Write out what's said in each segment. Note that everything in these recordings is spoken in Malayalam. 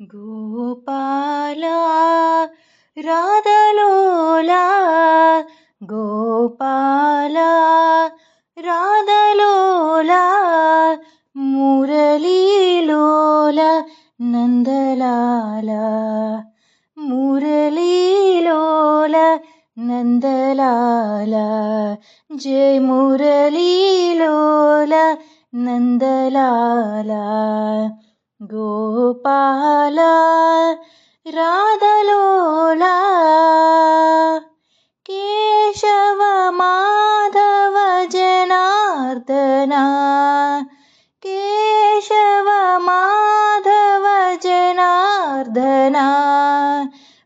ഗോപാല രാധലോല ഗോപാല രാധലോല മുരളീലോല നന്ദലാല മുരളീലോല നന്ദലാല ജയ മുരളീലോല നന്ദലാല. गोपाला राधलोला केशव माधव जनार्दना केशव माधवजनार्दना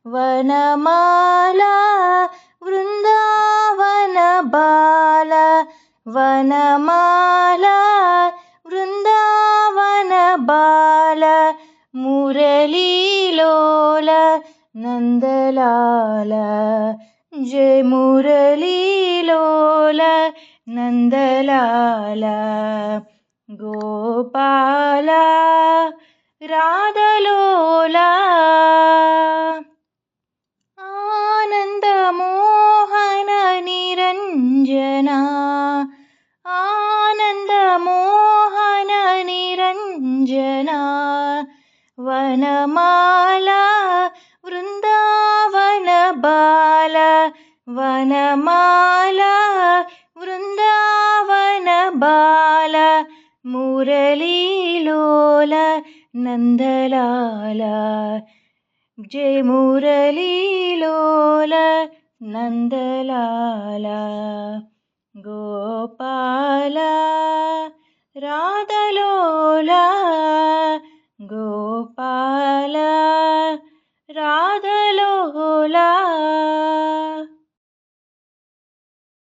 वनमाला वृन्दावनबाला वनमाला మురళీలోల నందలాల జయ మురళీలోల నందలాల గోపాల రాధలోల ఆనందమోహన నిరంజన ఆనందమోహన నిరంజనా വനമാല വൃന്ദാവന ബാല വനമാല വൃന്ദാവന ബാല മുരളീലോല നന്ദലാല. ജയ മുരളീലോല നന്ദലാല. ഗോപാല രാധലോല